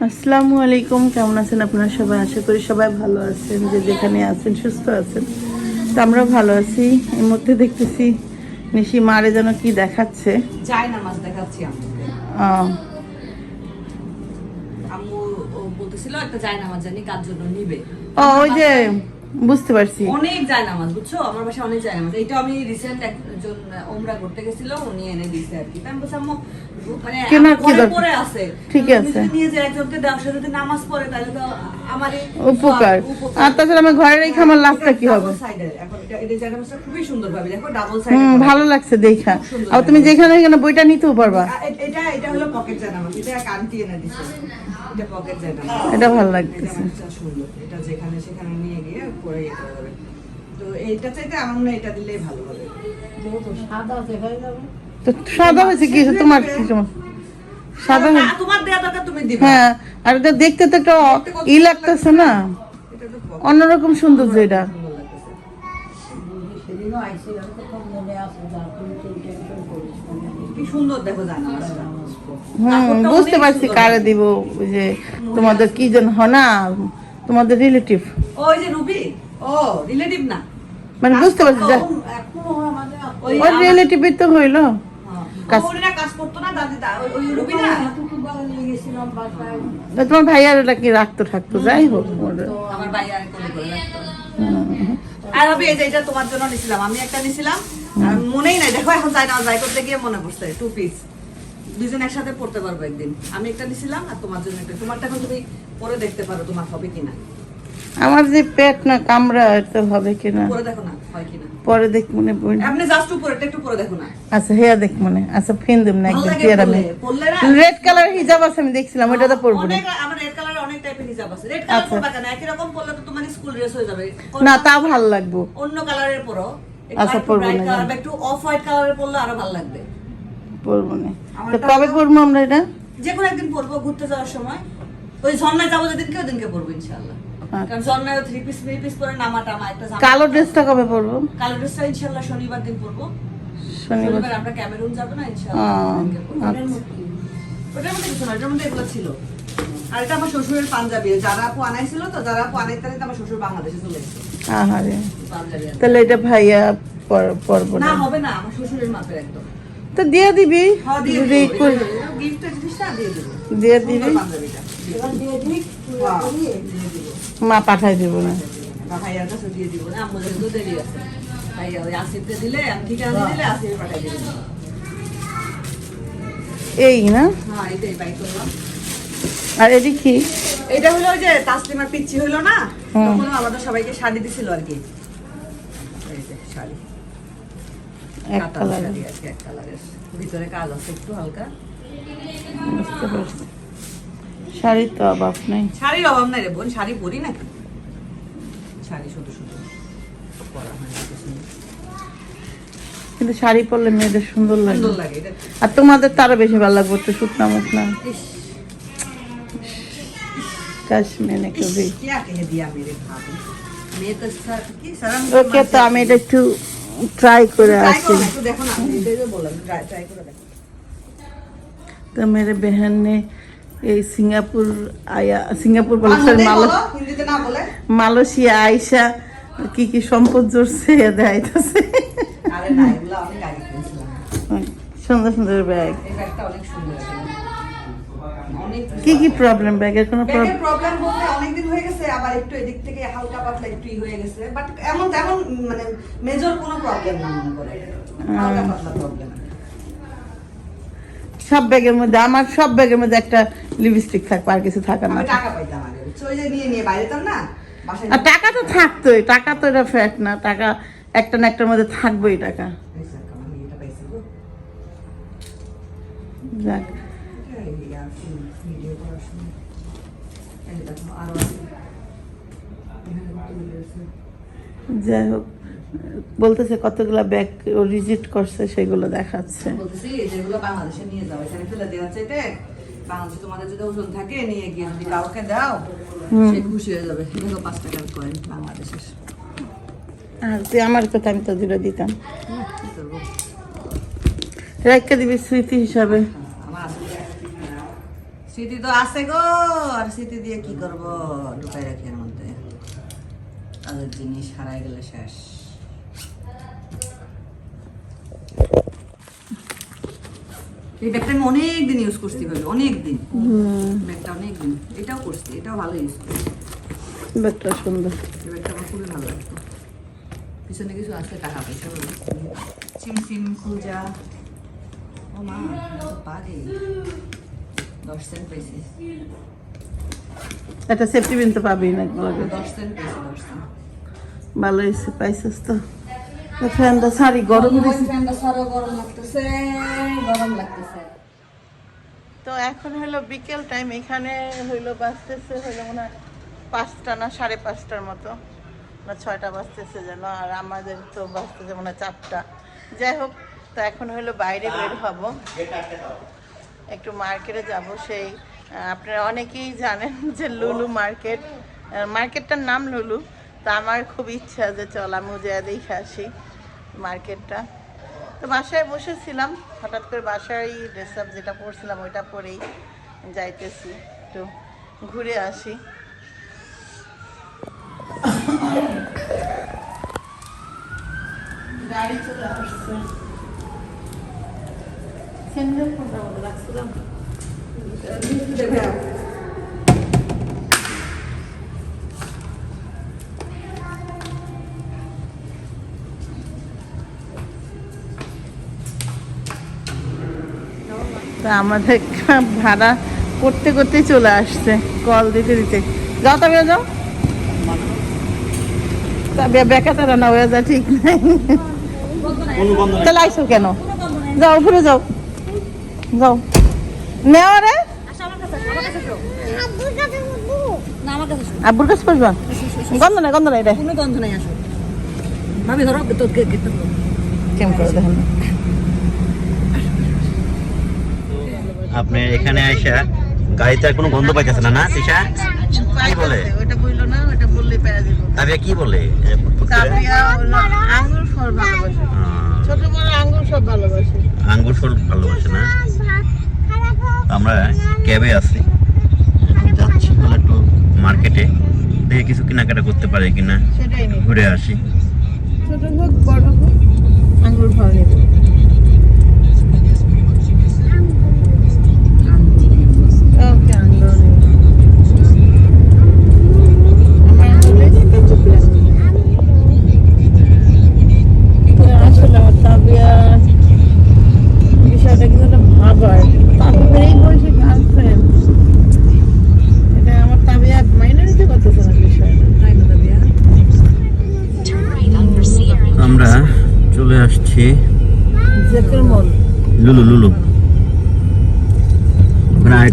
আসসালামু আলাইকুম কেমন আছেন আপনারা সবাই? আশা করি সবাই ভালো আছেন যে যেখানে আছেন সুস্থ আছেন। তো আমরা ভালো আছি। এর মধ্যে দেখতেছি নিশি মারে যেন কি দেখাচ্ছে। যায় না দেখাচ্ছি আম্মুকে আহ, আম্মু বলতেছিল একটা যায় নামাজ জানি কার জন্য নিবে। ও ওই যে বুঝতে পারছি। অনেক যায় নামাজ বুঝছ? আমার বাসায় অনেক যায় নামাজ এটা আমি রিসেন্ট একজন ওমরা করতে গেছিল উনি এনে দিছে আর কি। আমি বলছি মানে কেনার আমার কি ঘরে আছে। ঠিকই আছে। নিয়ে যে একজনকে দাও সে যদি নামাজ পড়ে তাহলে তো উপকার উপকার। আর তাছাড়া আমার ঘরে রেখে আমার লাভটা কি হবে? এখন এটা- খুবই সুন্দর ভাবে দেখো ডাবল সাইড ভালো লাগছে দেখা। আর তুমি যেখানে বইটা নিতেও পারবা। এটা এটা হলো পকেট নামাজ এটা কান্তি এনে দিছে। এটা ভালো লাগতেছে। এটা যেখানে সেখানে নিয়ে গিয়ে পরে করা যাবে তো এইটা চাইতে আমার মনে এটা দিলেই ভালো হবে। তো সাদা হয়েছে কি? তোমার কি সাদা তোমার দেয়া দরকার তুমি দিবে। হ্যাঁ আর এটা দেখতে তো একটা ই লাগতেছে না? অন্যরকম সৌন্দর্য এটা। সুন্দর কি সুন্দর দেখো হুম বুঝতে পারছি কারে দিব যে তোমাদের কি জন হয় না তোমাদের রিলেটিভ ওই যে রুবি? ও রিলেটিভ না। মানে বুঝতে পারছি যে ওই আমার- রিলেটিভই তো হইল। হ্যাঁ। ও তোমার ভাইয়ার ওটা কি রাখতো থাকতো যাই হোক আমার ভাই আর কোলে করে রাখতো। আর হবে এই যে এটা তোমার জন্য নিছিলাম আমি একটা নিছিলাম আর মনেই নাই দেখো এখন যাই না যাই করতে গিয়ে মনে পড়ছে টু পিস দুজন একসাথে পড়তে পারব একদিন। আমি একটা নিছিলাম আর তোমার জন্য একটা। তোমারটা এখন তুমি পরে দেখতে পারো তোমার হবে কিনা। আমার যে পেট না কামড়া এটা হবে কিনা? পরে দেখো না হয় কিনা। পরে দেখ মনে পড়ি। আপনি জাস্ট উপরে একটু পরে দেখো না। আচ্ছা হেয়া দেখ মনে। আচ্ছা ফিন দেব না একদম পেয়ারা রেড কালার হিজাব আছে আমি দেখছিলাম ওইটা তো পরবো না। আমার রেড কালারে অনেক টাইপের হিজাব আছে। রেড কালার আচ্ছা। পরবা কেন? একই রকম পরলে তো তোমার স্কুল ড্রেস হয়ে যাবে। না তা ভালো লাগবো। অন্য কালারের পরো। আচ্ছা, পরবো না, একটু অফ হোয়াইট কালারের পরলে আরও ভালো লাগবে। পরবো না। তো কবে পরবো আমরা এটা? যে কোনো একদিন পরবো ঘুরতে যাওয়ার সময়। ওই ঝর্ণায় যাব যেদিনকে ওদিনকে পরবো ইনশাল্লাহ আচ্ছা। কারণ ঝর্ণায় থ্রি পিস থ্রি পিস পরে নামা টামা একটা কালো ড্রেসটা কবে পরবো? কালো ড্রেসটা ইনশাল্লাহ শনিবার দিন পরবো। শনিবার। শনিবার আমরা ক্যামেরুন যাব না ইনশাল্লাহ আহ, ওদিনকে পরবো। আচ্ছা। ওটার মধ্যে কিছু না এটার মধ্যে এগুলো ছিল। আর এটা আমার শ্বশুরের পাঞ্জাবি। যারা আপু আনাইছিল তো যারা আপু আনাইতে আনাইতে আমার শ্বশুর বাংলাদেশে চলে এসেছে। আহারে। তাহলে এটা ভাইয়া পর- পরবো না না? হবে না আমার শ্বশুরের মাপের একদম। তো দিয়ে দিবি। হ্যাঁ দিয়ে দেবো। দিয়ে দেবো। হ্যাঁ, মা পাঠাই দিব না। এই না? হ্যাঁ আর এটি কি? এটা হলো ওই যে তাসলিমার পিচ্ছি হলো না? তখন আমাদের সবাইকে শাড়ি দিছিল আর কি। শাড়ি কিন্তু শাড়ি পরলে মেয়েদের সুন্দর লাগে। আর তোমাদের তারা বেশি ভালো লাগবে তো শুকনা মুখনা। আমি এটা একটু ট্রাই করে ट्राई আসি करो ना, देखो ना इधर जो बोला ट्राई ट्राई करो देखो तो मेरे बहन ने ये सिंगापुर आया सिंगापुर बोला हाँ, सॉरी हिंदी मालो बोलो, हिंदी तो ना बोले মালয়েশিয়া আইসা কি কি সম্পদ জোরছে দেখাইতেছে আরে না এগুলো অনেক আগে কিনেছিলাম সুন্দর সুন্দর ব্যাগ এই ব্যাগটা অনেক সুন্দর আসলে। অনেক কি কি প্রবলেম ব্যাগের কোনো ব্যাগের প্রবলেম বলতে অনেকদিন হয়ে গেছে আবার একটু এদিক থেকে হালকা পাতলা একটু হয়ে গেছে বাট এমন তেমন মানে মেজর কোনো প্রবলেম না মনে করে। হালকা পাতলা প্রবলেম সব ব্যাগের মধ্যে আমার সব ব্যাগের মধ্যে একটা লিপস্টিক থাকবে আর কিছু থাকার না। টাকা পাইতাম আগে? ওই যে নিয়ে নিয়ে বাইরে যেতাম না আর টাকা তো থাকতোই টাকা তো এটা ফ্যাক্ট না টাকা একটা না একটার মধ্যে থাকবেই টাকা। যাক এই আর কি, ভিডিও করার সময়। এই দেখো, আরও আছে। এখানে তুলে আছে। যাই হোক বলতেছে কতগুলা ব্যাগ ও রিজিট করছে সেগুলো দেখাচ্ছে। বলতেছি যেগুলো বাংলাদেশে নিয়ে যাও এখানে ফেলে দেওয়া চাইতে বাংলাদেশে তোমাদের যদি ওজন থাকে নিয়ে গিয়ে যদি কাউকে দাও সে খুশি হয়ে যাবে। দেখো পাঁচ টাকার কয়েন বাংলাদেশের। আর তুই আমার কথা আমি তো দূরে দিতাম। হুম, কি করব রেখে দিবি স্মৃতি হিসাবে। স্মৃতি তো আছে গো আর স্মৃতি দিয়ে কি করব? ঢুকাই রাখি এর জিনিস হারাই গেলে শেষ। এই ব্যাগটা আমি অনেক দিন ইউজ করছি ভাবে অনেক দিন ব্যাগটা অনেক দিন এটাও করছি এটাও ভালো ইউজ করছি। ব্যাগটা সুন্দর। এই ব্যাগটা আমার খুবই ভালো লাগতো। পিছনে কিছু আছে টাকা পয়সা চিমচিম খুঁজা। ও মা পারে দশ সেন্ট পেয়েছি একটা সেফটি পিন তো পাবি না ভালো হয়েছে পাইছিস তো। ফ্যানটা সারি গরম দিছে। ফ্যানটা সারো গরম লাগতেছে গরম লাগতেছে। তো এখন হলো বিকেল টাইম এখানে হইল বাজতেছে হইল মনে হয় পাঁচটা না সাড়ে পাঁচটার মতো না ছয়টা বাজতেছে যেন আর আমাদের তো বাজতেছে মনে হয় চারটা। যাই হোক তো এখন হইল বাইরে বের হব। একটু মার্কেটে যাব সেই আপনারা অনেকেই জানেন যে লুলু মার্কেট মার্কেটটার নাম লুলু। তো আমার খুব ইচ্ছা যে চল আমি যা দেখে আসি মার্কেটটা। তো বাসায় বসেছিলাম হঠাৎ করে বাসায় ড্রেস আপ যেটা পরছিলাম ওইটা পরেই যাইতেছি একটু ঘুরে আসি। গাড়ি চলে আসছে। আমাদের ভাড়া করতে করতে চলে আসছে কল দিতে দিতে। যাও তবে যাও। তবে বেকা না হয়ে যা ঠিক নাই। তাহলে আইসো কেন? যাও, উপরে যাও। যাও। নেওয়া রে না আমার কাছে আব্বুর কাছে বসবা গন্ধ নাই গন্ধ নাই রে। কোনো গন্ধ নাই আসো ভাবি ধরো তো গেটটা কেমন করে দেখেন? আপনি এখানে আইসা গাড়িতে আর কোনো গন্ধ পাইতেছে না না তিশা? কি বলে? ওটা বলল না ওটা বললে পেয়ে দিব তাবিয়া কি বলে? তাবিয়া আঙ্গুর ফল ভালোবাসে। ছোট বড় আঙ্গুর সব ভালোবাসে। আঙ্গুর ফল ভালোবাসে না? আমরা ক্যাবে আছি। মার্কেটে দেখে কিছু কেনাকাটা করতে পারে কিনা সেটাই ঘুরে আসি। ছোট হোক বড় হোক আঙ্গুর ফল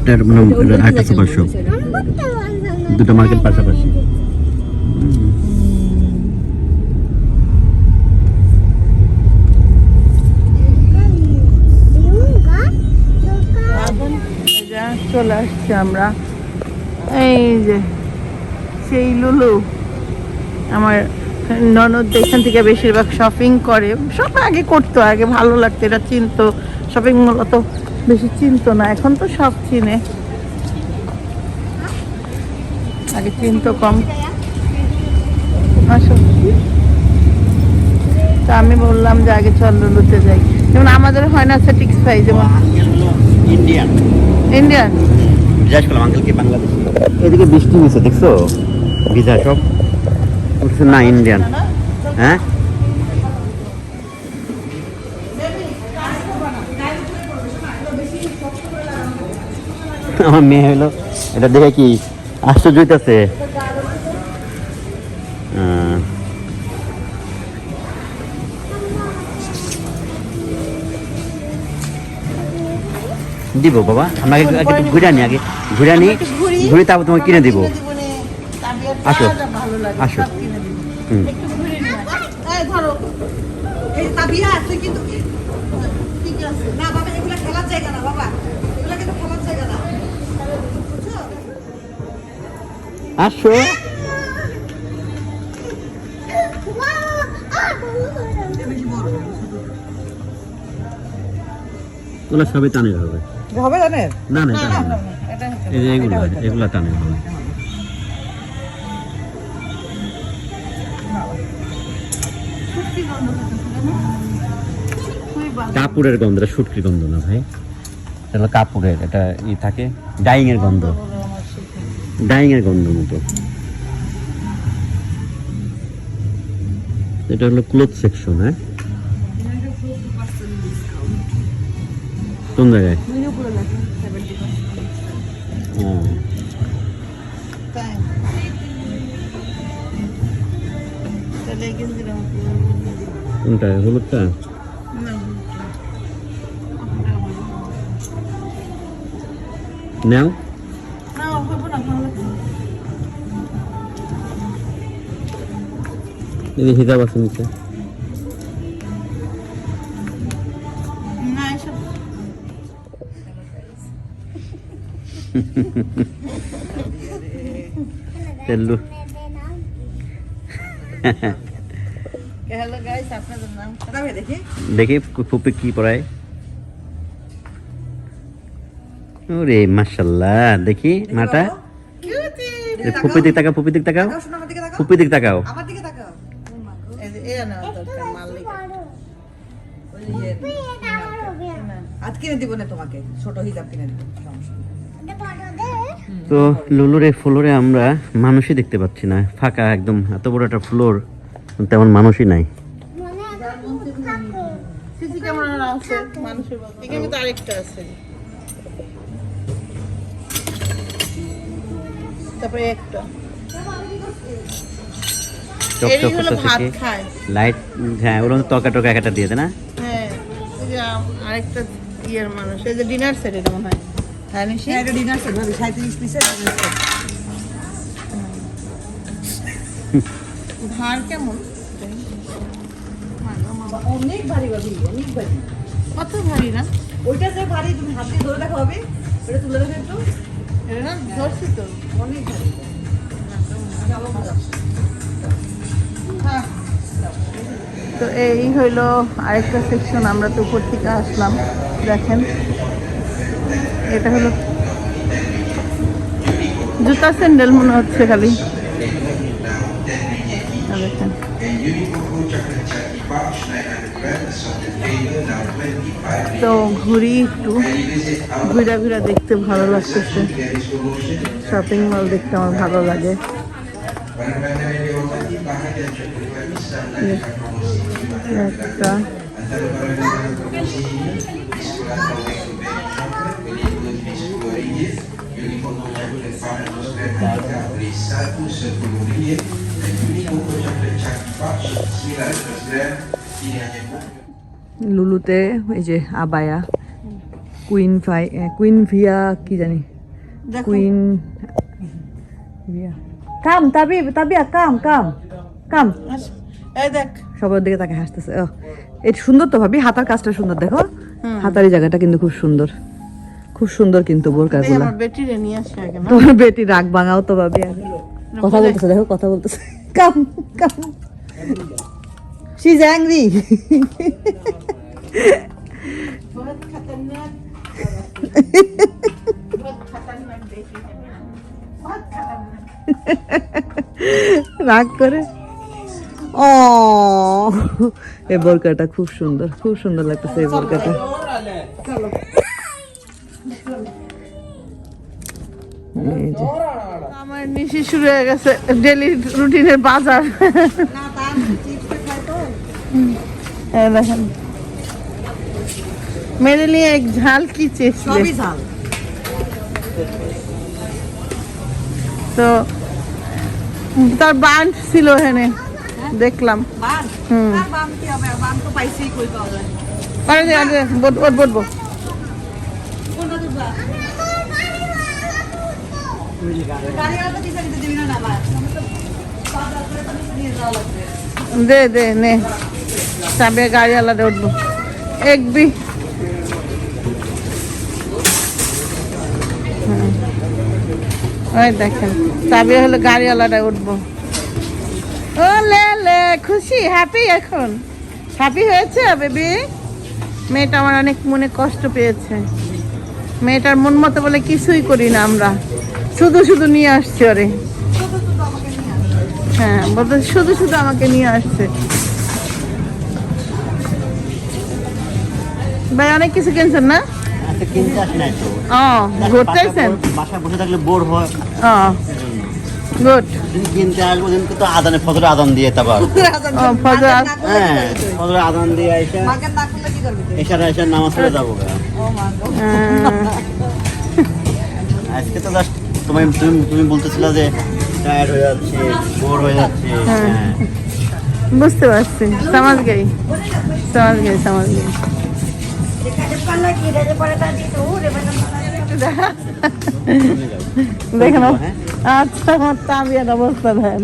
ওখানে মানে আরেকটা সুপার শপ দুটো মার্কেট পাশাপাশি। চলে আসছি আমরা। এই যে, সেই লুলু, আমার ননদ এখান থেকে বেশিরভাগ শপিং করে। সব আগে করতো, আগে ভালো লাগতো, এটা চিনতো। শপিং মল অত বেশি চিনতো না এখন তো সব চিনে। আগে চিনতো কম। আসো। তা আমি বললাম যে আগে চল লুলুতে যাই। যেমন আমাদের হয় না সেটিক্স পাই যেমন ইন্ডিয়ান। ইন্ডিয়ান। জিজ্ঞাসা করলাম আঙ্কেল কি বাংলাদেশ। এদিকে বৃষ্টি হয়েছে দেখছ? ভিজা সব। না ইন্ডিয়ান। হ্যাঁ? আমার মেয়ে হলো এটা দেখে কি আশ্চর্য হইতেছে দিব বাবা আগে একটু ঘুরে আনি আগে ঘুরে আনি ঘুরি, তারপর তোমাকে কিনে দিব আসো, আসো। হুম। একটু ঘুরে নিয়ে আয়। এই ধরো, এই তাবিয়া তুই কিন্তু ঠিক আছে। না বাবা এগুলা খেলার জায়গা না বাবা এগুলা কিন্তু খেলার জায়গা না বুঝছ আসো। ওগুলো সবই টানের হবে। হবে জানেন না না টানের না, এই যে এগুলো এগুলো টানে ভালো কাপড়ের গন্ধ এটা সুটকির গন্ধ না ভাই? এটা কাপড়ের এটা ই থাকে ডাইং এর গন্ধ। ডাইং এর গন্ধ মতো এটা হলো ক্লোথ সেকশন হ্যাঁ কোন জায়গায় ও তাই তাহলে এই গেঞ্জিটা কোনটা হলুদটা না নাও এই হিজাব আছে নিচে। তেল্লু দেখি। ফুপি কি পড়ায়। ওরে মাশাল্লাহ দেখি মাটা। ফুপি দিক তাকাও ফুপি দিকে তাকাও। ফুপি দিক তাকাও। কিনে দিব না তোমাকে? ছোট হিজাব কিনে দিব সমস্যা নেই। তো লুলুরে ফ্লোরে আমরা মানুষই দেখতে পাচ্ছি না। ফাঁকা একদম এত বড় একটা ফ্লোর তেমন মানুষই নাই। সিসি ক্যামেরা আছে মানুষের মতো। এখানে তো আরেকটা আছে। তারপরে একটা। চক এরই চক হলো করতেছে ভাত কি? খায়। লাইট হ্যাঁ ওরকম তকা টকা একটা দিয়ে দে না? হ্যাঁ এই আরেকটা ইয়ের মানুষ এই যে ডিনার সেট এটা মনে হয়। হ্যাঁ নিশি? হ্যাঁ এটা ডিনার সেট ভাবি সাঁত্রিশ পিসের ভার কেমন? অনেক ভারী ভাবি অনেক ভারী। কত ভারী না? ওইটা যে ভারী তুমি হাত দিয়ে ধরে দেখো হবে ওটা তুলে দেখো একটু। এটা না ধরছি তো। অনেক ভারী। হ্যাঁ। তো এই হইল আরেকটা সেকশন আমরা তো উপর থেকে আসলাম। দেখেন, এটা হলো জুতা স্যান্ডেল মনে হচ্ছে খালি। দেখেন। তো ঘুরি একটু, ঘুরা ঘুরা দেখতে ভালো লাগতেছে। শপিং মল দেখতে আমার ভালো লাগে। একটা লুলুতে এই যে আবায়া কুইন ফাই কুইন ভিয়া কি জানি দেখো কুইন ভিয়া কাম তাবি তাবিয়া কাম কাম কাম আস- এই দেখ সবার দিকে তাকে হাসতেছে এটা সুন্দর তো ভাবি হাতার কাজটা সুন্দর দেখো। হাতারি জায়গাটা কিন্তু খুব সুন্দর। খুব সুন্দর কিন্তু বোর কাজ কাজগুলো। তোমার বেটি রাগ ভাঙাও তো ভাবি কথা বলতেছে দেখো কথা বলতেছে। Calm calm. She is angry রাগ করে। ও এ বোরকাটা খুব সুন্দর খুব সুন্দর লাগতেছে এই বোরকাটা। নিশি শুরু হয়ে গেছে ডেলি রুটিনের বাজার। মেরে নিয়ে এক ঝাল কি তো তার বান্ড ছিল এখানে। দেখলাম। হুম। দে দে নে চাবি গাড়ি আলাদা উঠবো। এক বি। দেখেন চাবি হলে গাড়ি আলাদায় উঠবো। ও লে লে খুশি? হ্যাপি এখন? হ্যাপি হয়েছে বেবি মেয়েটা আমার অনেক মনে কষ্ট পেয়েছে। মেয়েটার মন মতো বলে কিছুই করি না আমরা। শুধু শুধু নিয়ে আসছি ওরে। হ্যাঁ বলতে শুধু শুধু আমাকে নিয়ে আসছে। ভাই অনেক কিছু কিনছেন না? আচ্ছা ও ঘুরতে আসছেন? বাসায় বসে থাকলে বোর হয়। ও। গুড কিনতে আসব দিন তো আদানে ফজর আদান দিয়ে তারপর। হ্যাঁ ফজর আদান। দিয়ে এসে? এসারা এসে নামাজ পড়ে যাব। গো। আজকে তো জাস্ট তুমি তুমি তুমি বলতেছিলে যে টায়ার্ড হয়ে যাচ্ছে বোর হয়ে যাচ্ছে। হ্যাঁ। হ্যাঁ। বুঝতে পারছি। সমাজ গেই। সমাজ গেই সমাজ গেই। দেখেন হ্যাঁ? আচ্ছা আমার তাবিয়ার অবস্থা দেন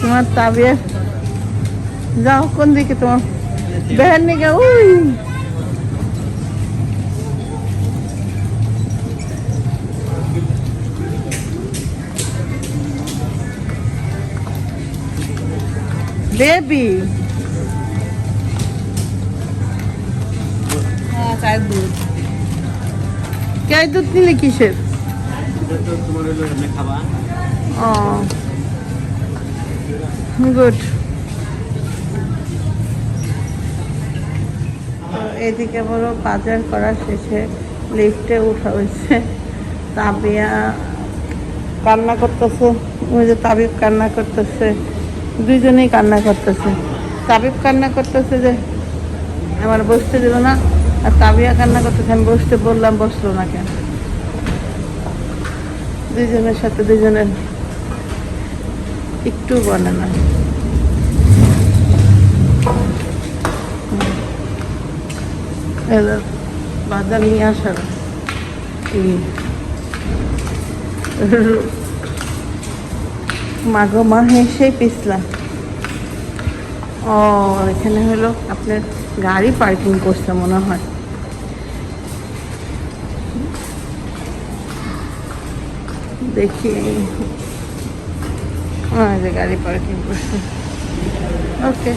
তোমার তাবিয়া যাও কোন দিকে তোমার বেহেন নিকে উই বেবি চায়ের দুধ। দুধ নিলে কিসের? ও। গুড। এদিকে বড় বাজার করা শেষে লিফটে উঠা হয়েছে। তাবিয়া কান্না করতেছে। ওই যে তাবিব কান্না করতেছে। দুইজনেই কান্না করতেছে। তাবিব কান্না করতেছে যে আমার বসতে দিল না। আর তাবিয়া কান্না করতেছে, আমি বসতে বললাম, বসল না কেন? দুজনের সাথে দুজনের একটু বনে না। বাজার নিয়ে আসার মাগো মা হেসে পিছলা। ও, এখানে হলো আপনার গাড়ি পার্কিং করছে মনে হয়। দেখি। যে গাড়ি পার্কিং করছে। ওকে